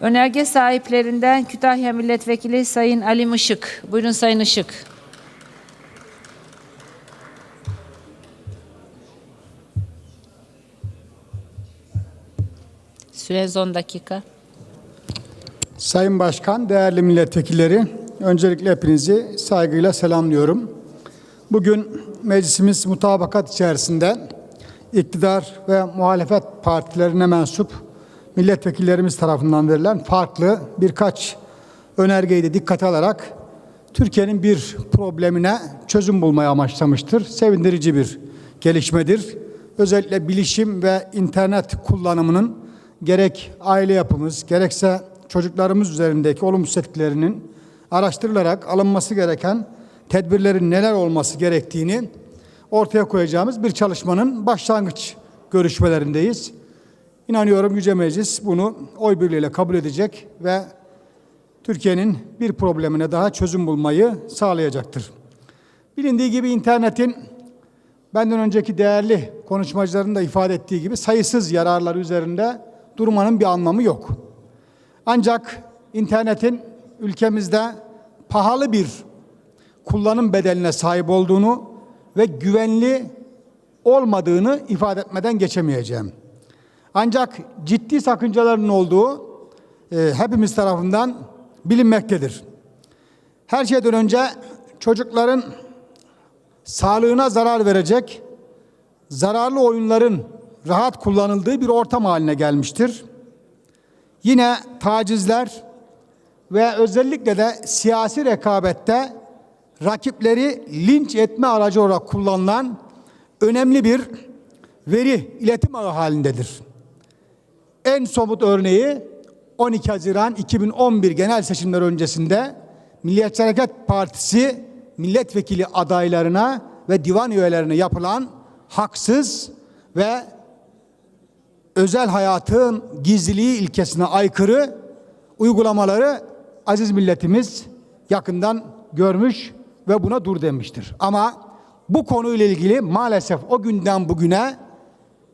Önerge sahiplerinden Kütahya Milletvekili Sayın Ali Işık. Buyurun Sayın Işık. Süreniz 10 dakika. Sayın Başkan, değerli milletvekilleri, öncelikle hepinizi saygıyla selamlıyorum. Bugün meclisimiz mutabakat içerisinde iktidar ve muhalefet partilerine mensup milletvekillerimiz tarafından verilen farklı birkaç önergeyi de dikkate alarak Türkiye'nin bir problemine çözüm bulmaya amaçlamıştır. Sevindirici bir gelişmedir. Özellikle bilişim ve internet kullanımının gerek aile yapımız gerekse çocuklarımız üzerindeki olumsuz etkilerinin araştırılarak alınması gereken tedbirlerin neler olması gerektiğini ortaya koyacağımız bir çalışmanın başlangıç görüşmelerindeyiz. İnanıyorum Yüce Meclis bunu oy birliğiyle kabul edecek ve Türkiye'nin bir problemine daha çözüm bulmayı sağlayacaktır. Bilindiği gibi internetin benden önceki değerli konuşmacıların da ifade ettiği gibi sayısız yararları üzerinde durmanın bir anlamı yok. Ancak internetin ülkemizde pahalı bir kullanım bedeline sahip olduğunu ve güvenli olmadığını ifade etmeden geçemeyeceğim. Ancak ciddi sakıncaların olduğu e, hepimiz tarafından bilinmektedir. Her şeyden önce çocukların sağlığına zarar verecek zararlı oyunların rahat kullanıldığı bir ortam haline gelmiştir. Yine tacizler ve özellikle de siyasi rekabette rakipleri linç etme aracı olarak kullanılan önemli bir veri iletim ağı halindedir. En somut örneği 12 Haziran 2011 genel seçimler öncesinde Milliyetçi Hareket Partisi milletvekili adaylarına ve divan üyelerine yapılan haksız ve özel hayatın gizliliği ilkesine aykırı uygulamaları aziz milletimiz yakından görmüş ve buna dur demiştir. Ama bu konuyla ilgili maalesef o günden bugüne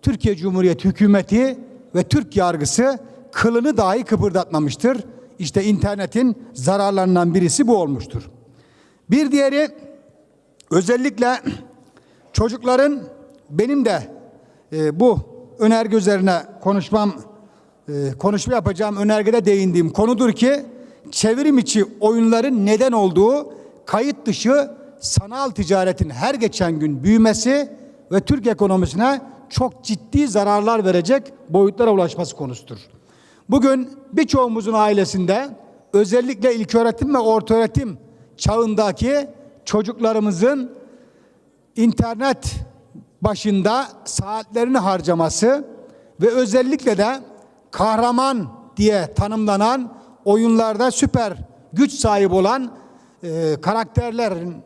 Türkiye Cumhuriyeti hükümeti ve Türk yargısı kılını dahi kıpırdatmamıştır. İşte internetin zararlarından birisi bu olmuştur. Bir diğeri özellikle çocukların benim de e, bu önerge üzerine konuşmam e, konuşma yapacağım önergede değindiğim konudur ki çevrim içi oyunların neden olduğu kayıt dışı sanal ticaretin her geçen gün büyümesi ve Türk ekonomisine çok ciddi zararlar verecek boyutlara ulaşması konusudur. Bugün birçoğumuzun ailesinde özellikle ilköğretim ve ortaöğretim çağındaki çocuklarımızın internet başında saatlerini harcaması ve özellikle de kahraman diye tanımlanan oyunlarda süper güç sahibi olan e, karakterlerin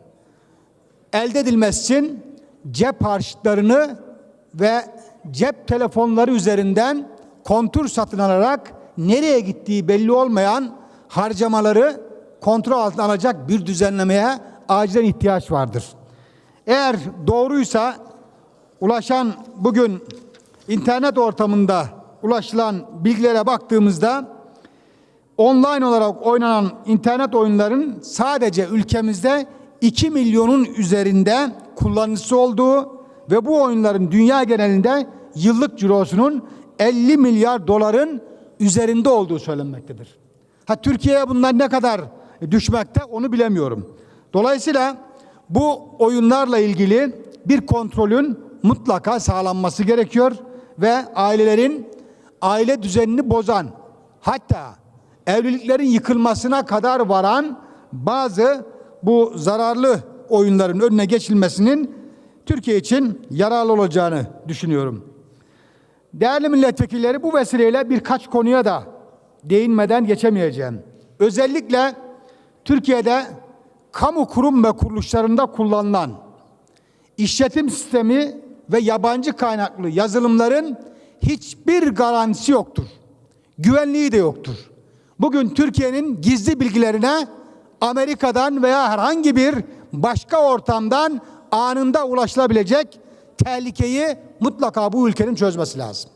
elde edilmesi için cep harçlarını ve cep telefonları üzerinden kontur satın alarak nereye gittiği belli olmayan harcamaları kontrol altına alacak bir düzenlemeye acilen ihtiyaç vardır. Eğer doğruysa ulaşan bugün internet ortamında ulaşılan bilgilere baktığımızda online olarak oynanan internet oyunların sadece ülkemizde 2 milyonun üzerinde kullanıcısı olduğu ve bu oyunların dünya genelinde yıllık cirosunun 50 milyar doların üzerinde olduğu söylenmektedir. Ha Türkiye'ye bunlar ne kadar düşmekte onu bilemiyorum. Dolayısıyla bu oyunlarla ilgili bir kontrolün mutlaka sağlanması gerekiyor ve ailelerin aile düzenini bozan hatta evliliklerin yıkılmasına kadar varan bazı bu zararlı oyunların önüne geçilmesinin Türkiye için yararlı olacağını düşünüyorum. Değerli milletvekilleri bu vesileyle birkaç konuya da değinmeden geçemeyeceğim. Özellikle Türkiye'de kamu kurum ve kuruluşlarında kullanılan işletim sistemi ve yabancı kaynaklı yazılımların hiçbir garantisi yoktur. Güvenliği de yoktur. Bugün Türkiye'nin gizli bilgilerine Amerika'dan veya herhangi bir başka ortamdan anında ulaşılabilecek tehlikeyi mutlaka bu ülkenin çözmesi lazım.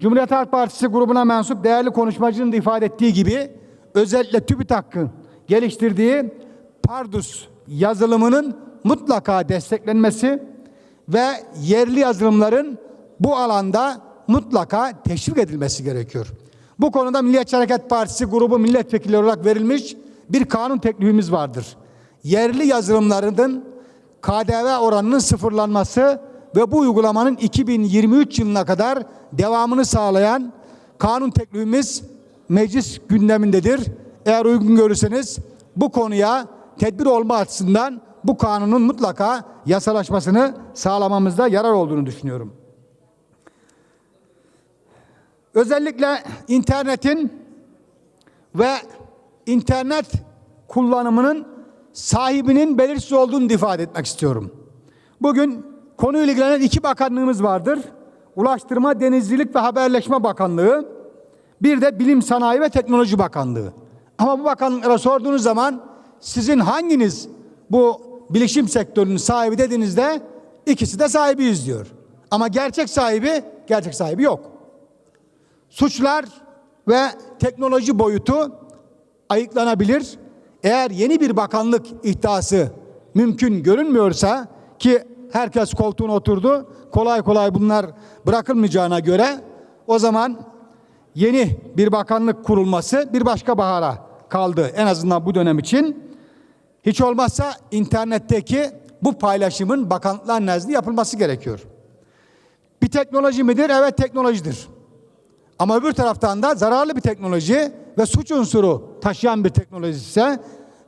Cumhuriyet Halk Partisi grubuna mensup değerli konuşmacının da ifade ettiği gibi özellikle TÜBİTAK'ın geliştirdiği Pardus yazılımının mutlaka desteklenmesi ve yerli yazılımların bu alanda mutlaka teşvik edilmesi gerekiyor. Bu konuda Milliyetçi Hareket Partisi grubu milletvekili olarak verilmiş bir kanun teklifimiz vardır. Yerli yazılımlarının KDV oranının sıfırlanması ve bu uygulamanın 2023 yılına kadar devamını sağlayan kanun teklifimiz meclis gündemindedir. Eğer uygun görürseniz bu konuya tedbir olma açısından bu kanunun mutlaka yasalaşmasını sağlamamızda yarar olduğunu düşünüyorum. Özellikle internetin ve internet kullanımının sahibinin belirsiz olduğunu ifade etmek istiyorum. Bugün konuyla ilgilenen iki bakanlığımız vardır. Ulaştırma, Denizcilik ve Haberleşme Bakanlığı, bir de Bilim Sanayi ve Teknoloji Bakanlığı. Ama bu bakanlıklara sorduğunuz zaman sizin hanginiz bu bilişim sektörünün sahibi dediğinizde ikisi de sahibiyiz diyor. Ama gerçek sahibi, gerçek sahibi yok. Suçlar ve teknoloji boyutu ayıklanabilir. Eğer yeni bir bakanlık ihtiyası mümkün görünmüyorsa ki herkes koltuğuna oturdu, kolay kolay bunlar bırakılmayacağına göre o zaman yeni bir bakanlık kurulması bir başka bahara kaldı en azından bu dönem için. Hiç olmazsa internetteki bu paylaşımın bakanlıklar nezdinde yapılması gerekiyor. Bir teknoloji midir? Evet teknolojidir. Ama öbür taraftan da zararlı bir teknoloji ve suç unsuru taşıyan bir teknoloji ise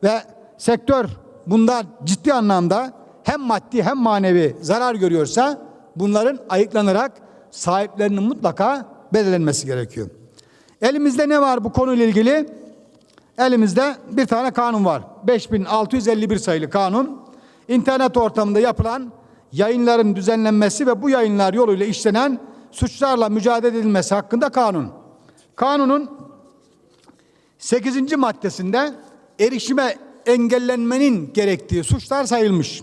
ve sektör bundan ciddi anlamda hem maddi hem manevi zarar görüyorsa bunların ayıklanarak sahiplerinin mutlaka belirlenmesi gerekiyor. Elimizde ne var bu konuyla ilgili? Elimizde bir tane kanun var. 5651 sayılı kanun. İnternet ortamında yapılan yayınların düzenlenmesi ve bu yayınlar yoluyla işlenen suçlarla mücadele edilmesi hakkında kanun. Kanunun 8. maddesinde erişime engellenmenin gerektiği suçlar sayılmış.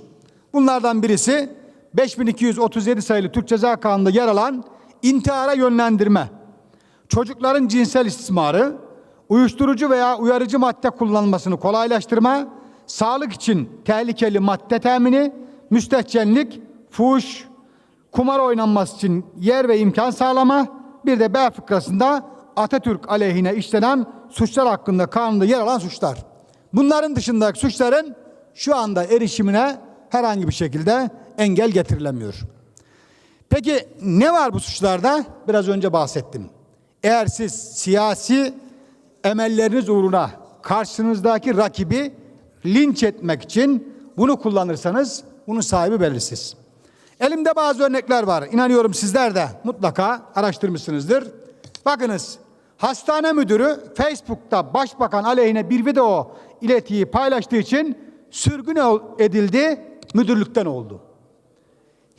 Bunlardan birisi 5237 sayılı Türk Ceza Kanunu'nda yer alan intihara yönlendirme, çocukların cinsel istismarı, uyuşturucu veya uyarıcı madde kullanılmasını kolaylaştırma, sağlık için tehlikeli madde temini, müstehcenlik, fuhuş, kumar oynanması için yer ve imkan sağlama, bir de B fıkrasında Atatürk aleyhine işlenen suçlar hakkında kanunda yer alan suçlar. Bunların dışındaki suçların şu anda erişimine herhangi bir şekilde engel getirilemiyor. Peki ne var bu suçlarda? Biraz önce bahsettim. Eğer siz siyasi emelleriniz uğruna karşınızdaki rakibi linç etmek için bunu kullanırsanız bunun sahibi belirsiz. Elimde bazı örnekler var. İnanıyorum sizler de mutlaka araştırmışsınızdır. Bakınız hastane müdürü Facebook'ta başbakan aleyhine bir video iletiyi paylaştığı için sürgün edildi, müdürlükten oldu.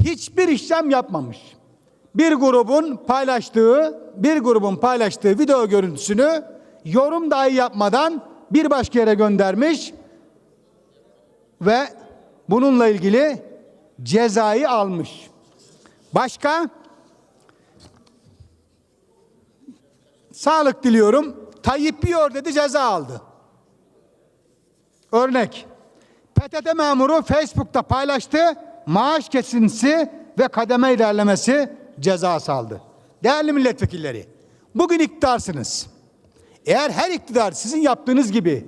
Hiçbir işlem yapmamış. Bir grubun paylaştığı, bir grubun paylaştığı video görüntüsünü yorum dahi yapmadan bir başka yere göndermiş ve bununla ilgili cezayı almış. Başka? Sağlık diliyorum. Tayyip yiyor dedi ceza aldı. Örnek. PTT memuru Facebook'ta paylaştı. Maaş kesintisi ve kademe ilerlemesi cezası aldı. Değerli milletvekilleri, bugün iktidarsınız. Eğer her iktidar sizin yaptığınız gibi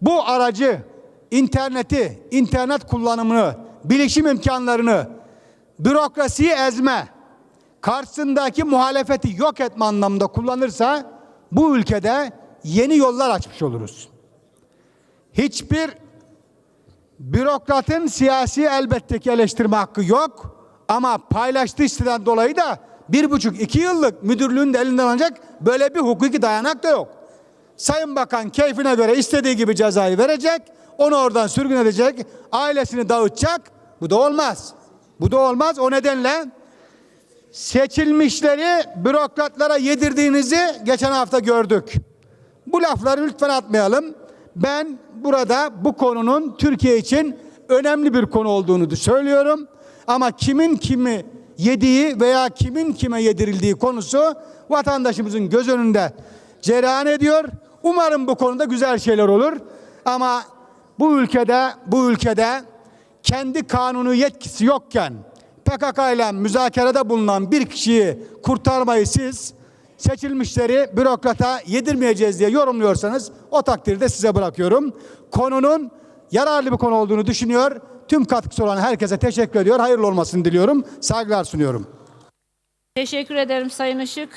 bu aracı, interneti, internet kullanımını, bilişim imkanlarını, bürokrasiyi ezme, karşısındaki muhalefeti yok etme anlamında kullanırsa bu ülkede yeni yollar açmış oluruz. Hiçbir bürokratın siyasi elbette ki eleştirme hakkı yok ama paylaştığı siteden dolayı da bir buçuk iki yıllık müdürlüğün de elinden alacak böyle bir hukuki dayanak da yok. Sayın Bakan keyfine göre istediği gibi cezayı verecek, onu oradan sürgün edecek, ailesini dağıtacak. Bu da olmaz. Bu da olmaz. O nedenle seçilmişleri bürokratlara yedirdiğinizi geçen hafta gördük. Bu lafları lütfen atmayalım. Ben burada bu konunun Türkiye için önemli bir konu olduğunu söylüyorum. Ama kimin kimi yediği veya kimin kime yedirildiği konusu vatandaşımızın göz önünde cereyan ediyor. Umarım bu konuda güzel şeyler olur. Ama bu ülkede bu ülkede kendi kanunu yetkisi yokken PKK ile müzakerede bulunan bir kişiyi kurtarmayı siz seçilmişleri bürokrata yedirmeyeceğiz diye yorumluyorsanız o takdirde size bırakıyorum. Konunun yararlı bir konu olduğunu düşünüyor. Tüm katkısı olan herkese teşekkür ediyor. Hayırlı olmasını diliyorum. Saygılar sunuyorum. Teşekkür ederim Sayın Işık.